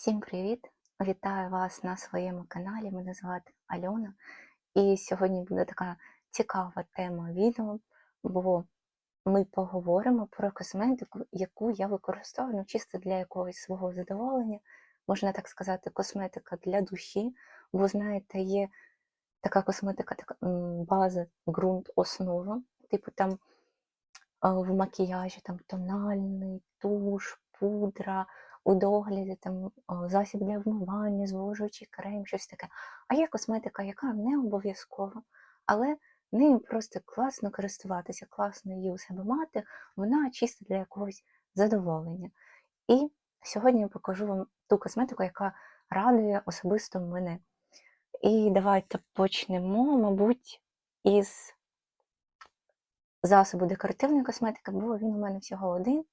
Всім привіт! Вітаю вас на своєму каналі. Мене звати Альона. І сьогодні буде така цікава тема відео, бо ми поговоримо про косметику, яку я використовую ну, чисто для якогось свого задоволення, можна так сказати, косметика для душі. Бо, знаєте, є така косметика, така база, ґрунт, основа, типу там в макіяжі там тональний, туш, пудра, у догляді там засіб для вмивання, зволожуючий крем, щось таке. А є косметика, яка не обов'язкова, але нею просто класно користуватися, класно її у себе мати, вона чисто для якогось задоволення. І сьогодні я покажу вам ту косметику, яка радує особисто мене. І давайте почнемо, мабуть, із засобу декоративної косметики, бо він у мене всього один.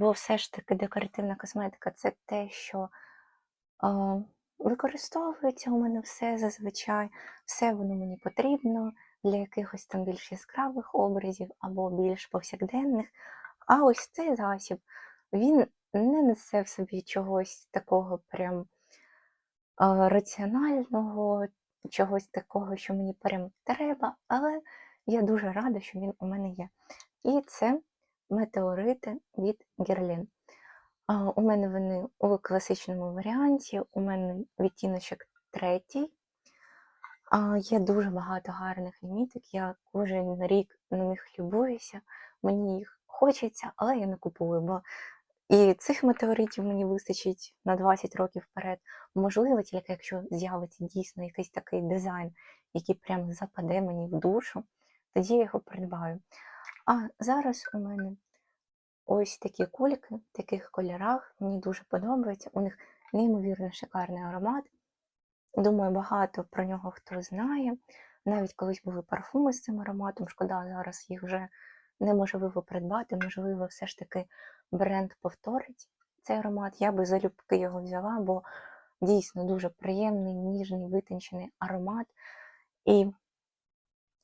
Бо все ж таки декоративна косметика це те, що е, використовується у мене все зазвичай, все воно мені потрібно для якихось там більш яскравих образів або більш повсякденних. А ось цей засіб, він не несе в собі чогось такого прям е, раціонального, чогось такого, що мені прям треба, але я дуже рада, що він у мене є. І це метеорити від Герлін. У мене вони у класичному варіанті, у мене відтіночок третій. Є дуже багато гарних ліміток, я кожен рік на них любуюся, мені їх хочеться, але я не купую, бо і цих метеоритів мені вистачить на 20 років вперед. Можливо, тільки якщо з'явиться дійсно якийсь такий дизайн, який прям западе мені в душу, тоді я його придбаю. А зараз у мене ось такі кульки в таких кольорах. Мені дуже подобається. У них неймовірно шикарний аромат. Думаю, багато про нього хто знає. Навіть колись були парфуми з цим ароматом. Шкода, зараз їх вже неможливо придбати. Можливо, все ж таки бренд повторить цей аромат. Я би залюбки його взяла, бо дійсно дуже приємний, ніжний, витончений аромат. І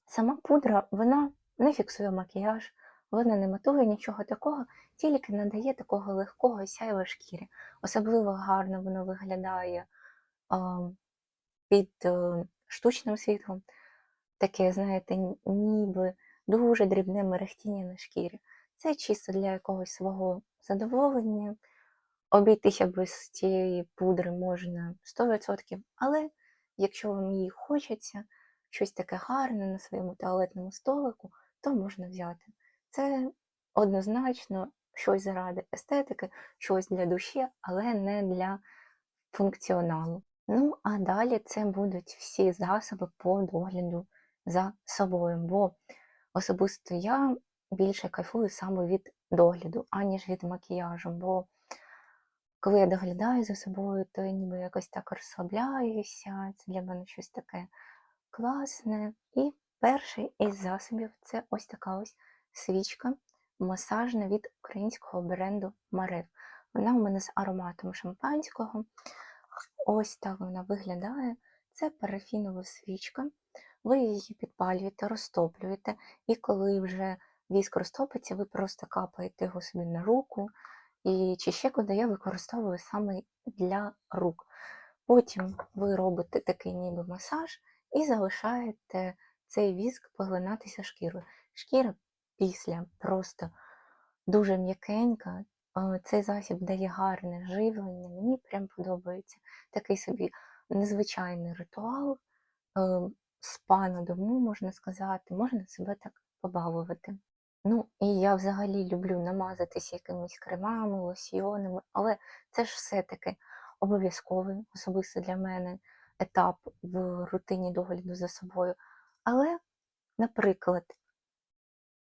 сама пудра, вона не фіксує макіяж, вона не матує нічого такого, тільки надає такого легкого сяйва шкірі. Особливо гарно воно виглядає а, під а, е, штучним світлом. Таке, знаєте, ніби дуже дрібне мерехтіння на шкірі. Це чисто для якогось свого задоволення. Обійтися без цієї пудри можна 100%, але якщо вам її хочеться, щось таке гарне на своєму туалетному столику, то можна взяти. Це однозначно щось заради естетики, щось для душі, але не для функціоналу. Ну, а далі це будуть всі засоби по догляду за собою, бо особисто я більше кайфую саме від догляду, аніж від макіяжу. Бо коли я доглядаю за собою, то я ніби якось так розслабляюся, це для мене щось таке класне. І перший із засобів це ось така ось свічка масажна від українського бренду Марев. Вона у мене з ароматом шампанського. Ось так вона виглядає. Це парафінова свічка. Ви її підпалюєте, розтоплюєте, і коли вже віск розтопиться, ви просто капаєте його собі на руку. І чи ще куди я використовую саме для рук. Потім ви робите такий ніби масаж і залишаєте цей віск поглинатися шкірою. Шкіра після просто дуже м'якенька. Цей засіб дає гарне живлення, мені прям подобається такий собі незвичайний ритуал, спа на дому, можна сказати, можна себе так побавувати. Ну, і я взагалі люблю намазатися якимись кремами, лосьйонами, але це ж все-таки обов'язковий, особисто для мене, етап в рутині догляду за собою. Але, наприклад,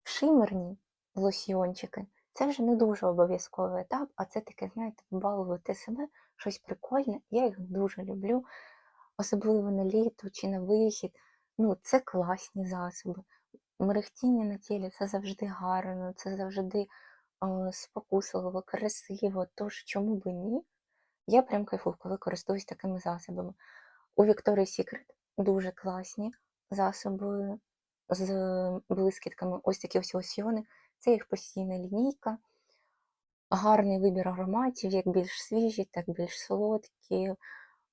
шимерні лосьйончики це вже не дуже обов'язковий етап, а це таке, знаєте, побалувати себе, щось прикольне. Я їх дуже люблю, особливо на літо чи на вихід. Ну, це класні засоби. Мерехтіння на тілі це завжди гарно, це завжди о, спокусливо, красиво. Тож чому би ні? Я прям кайфую, коли користуюсь такими засобами. У Victoria's Secret дуже класні засоби з блискітками, ось такі ось лосьйони. Це їх постійна лінійка. гарний вибір ароматів, як більш свіжі, так більш солодкі.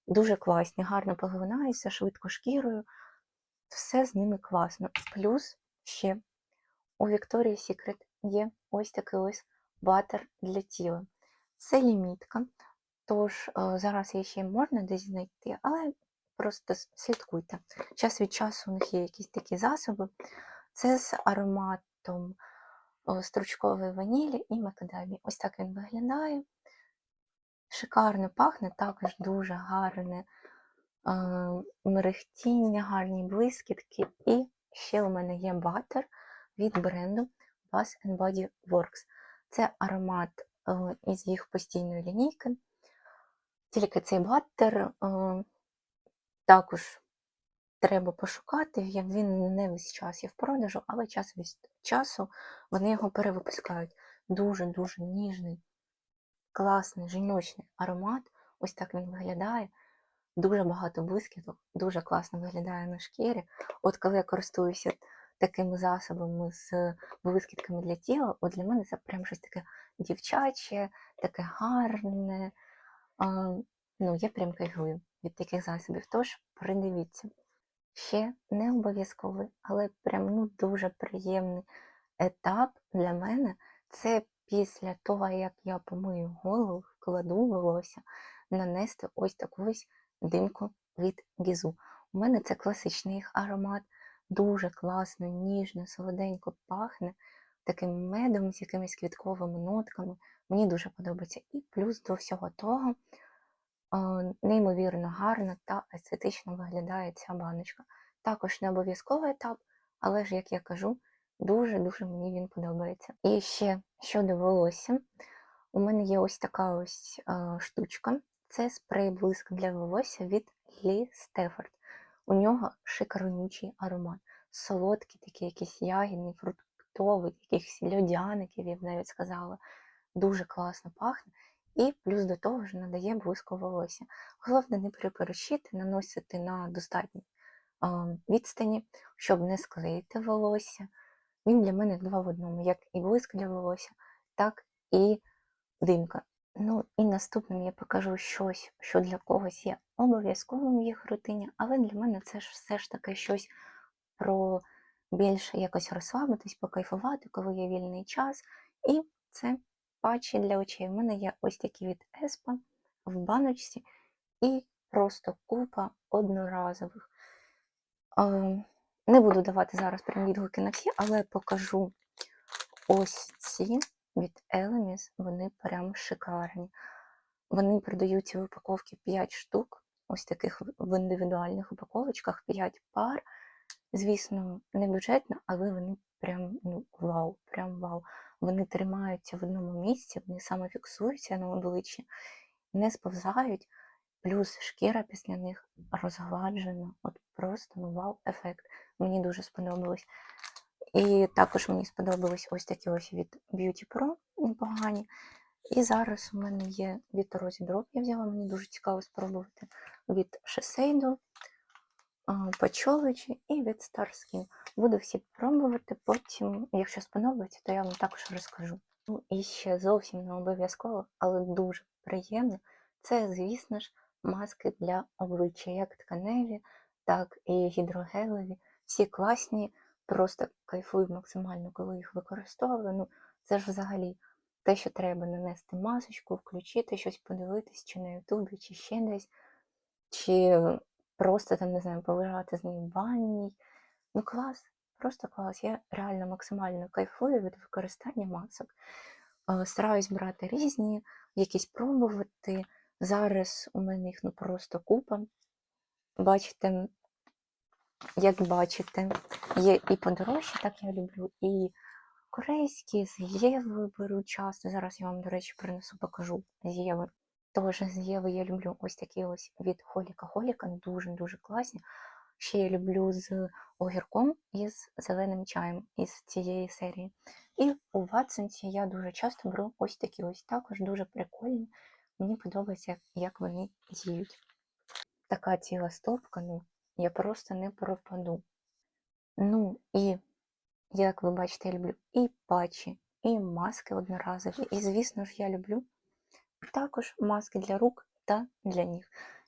Дуже класні, гарно поглинаються, швидко шкірою. Все з ними класно. Плюс ще у Victoria's Secret є ось такий ось батер для тіла. Це лімітка, тож е, зараз її ще можна десь знайти, але просто слідкуйте. Час від часу у них є якісь такі засоби. Це з ароматом стручкової ванілі і макадамії. Ось так він виглядає. Шикарно пахне, також дуже гарне е, мерехтіння, гарні блискітки. І ще у мене є батер від бренду Bath Body Works. Це аромат е, із їх постійної лінійки. Тільки цей батер е, також треба пошукати. Я- Він не весь час є в продажу, але час від часу вони його перевипускають. Дуже-дуже ніжний, класний жіночний аромат. Ось так він виглядає. Дуже багато блискіток, дуже класно виглядає на шкірі. От коли я користуюся такими засобами з блискітками для тіла, от для мене це прям щось таке дівчаче, таке гарне. Ну, я прям кайфую від таких засобів. Тож придивіться. Ще не обов'язковий, але прям ну, дуже приємний етап для мене це після того, як я помию голову, вкладу волосся, нанести ось таку ось димку від Гізу. У мене це класичний їх аромат, дуже класно, ніжно, солоденько пахне таким медом з якимись квітковими нотками. Мені дуже подобається. І плюс до всього того неймовірно гарно та естетично виглядає ця баночка. Також не обов'язковий етап, але ж, як я кажу, дуже-дуже мені він подобається. І ще щодо волосся, у мене є ось така ось а, штучка. Це спрей блиск для волосся від Лі Стефорд. У нього шикарнючий аромат. Солодкий, такий якийсь ягідний, фруктовий, якихось льодяників, я б навіть сказала. Дуже класно пахне. І плюс до того ж надає блиску волосся. Головне не переперечити, наносити на достатній відстані, щоб не склеїти волосся. Він для мене два в одному, як і блиск для волосся, так і димка. Ну і наступним я покажу щось, що для когось є обов'язковим в їх рутині, але для мене це ж все ж таки щось про більше якось розслабитись, покайфувати, коли є вільний час. І це патчі для очей. У мене є ось такі від Еспа в баночці і просто купа одноразових. Не буду давати зараз прям відгуки на всі, але покажу ось ці від Elemis, вони прям шикарні. Вони продаються в упаковці 5 штук, ось таких в- в індивідуальних упаковочках, 5 пар. Звісно, не бюджетно, але вони прям ну, вау, прям вау. Вони тримаються в одному місці, вони саме фіксуються на обличчі, не сповзають, плюс шкіра після них розгладжена. От просто ну, вау, ефект. Мені дуже сподобалось. І також мені сподобались ось такі ось від Beauty Pro непогані. І зараз у мене є від Rosy Drop, я взяла, мені дуже цікаво спробувати від Shiseido, Пачовичі і від Star Буду всі пробувати, потім, якщо сподобається, то я вам також розкажу. Ну і ще зовсім не обов'язково, але дуже приємно. Це, звісно ж, маски для обличчя, як тканеві, так і гідрогелеві. Всі класні, просто кайфую максимально, коли їх використовую. Ну, це ж взагалі те, що треба нанести масочку, включити щось, подивитись, чи на Ютубі, чи ще десь, чи просто там, не знаю, полежати з нею в ванній. Ну, клас, просто клас. Я реально максимально кайфую від використання масок. Е, Стараюсь брати різні, якісь пробувати. Зараз у мене їх ну просто купа. Бачите, як бачите, є і подорожчі, так я люблю, і корейські, з Єви беру часто. Зараз я вам, до речі, принесу, покажу з Єви. Тож з Єви я люблю ось такі ось від Холіка Холіка, дуже-дуже класні. Ще я люблю з огірком і з зеленим чаєм із цієї серії. І у Ватсонсі я дуже часто беру ось такі ось також дуже прикольні. Мені подобається, як вони діють. Така ціла стопка, ну, я просто не пропаду. Ну і, як ви бачите, я люблю і патчі, і маски одноразові. І, звісно ж, я люблю також маски для рук та для ніг.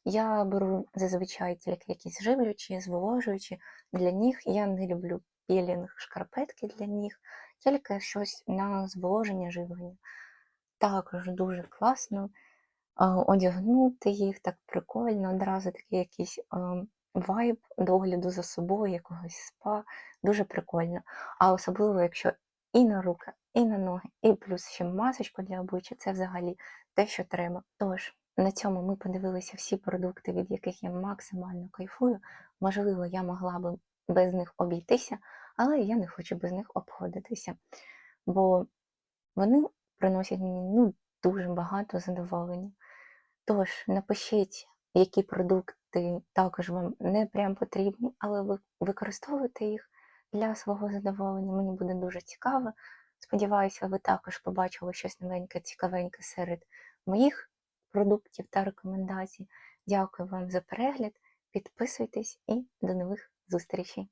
Я беру зазвичай тільки якісь живлючі, зволожуючі для ніг. Я не люблю пілінг шкарпетки для ніг, тільки щось на зволоження живлення. Також дуже класно одягнути їх так прикольно, одразу такий якийсь вайб догляду за собою, якогось спа. Дуже прикольно. А особливо, якщо і на руки, і на ноги, і плюс ще масочку для обличчя, це взагалі те, що треба. Тож, на цьому ми подивилися всі продукти, від яких я максимально кайфую. Можливо, я могла би без них обійтися, але я не хочу без них обходитися. Бо вони приносять мені ну, дуже багато задоволення. Тож напишіть, які продукти також вам не прям потрібні, але ви використовуєте їх для свого задоволення. Мені буде дуже цікаво. Сподіваюся, ви також побачили щось новеньке, цікавеньке серед моїх продуктів та рекомендацій. Дякую вам за перегляд. Підписуйтесь і до нових зустрічей!